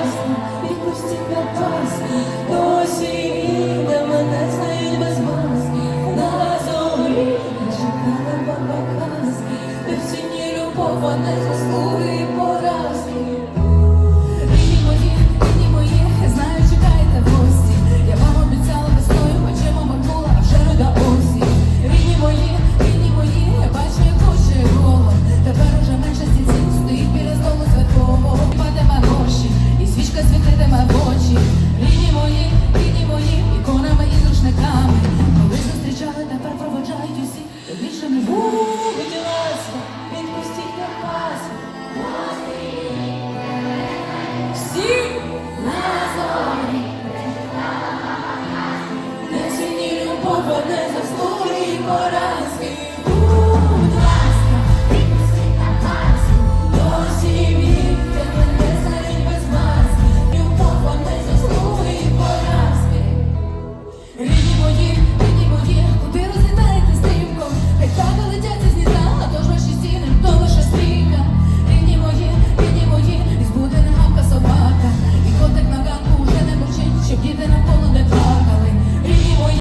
прекрасна, відпустіть на вас, до мене знають без вас, на зорі чекала баба клас, в сіні любов, а не заслуги поразки. Не ціні любов, а не заслуги і пора.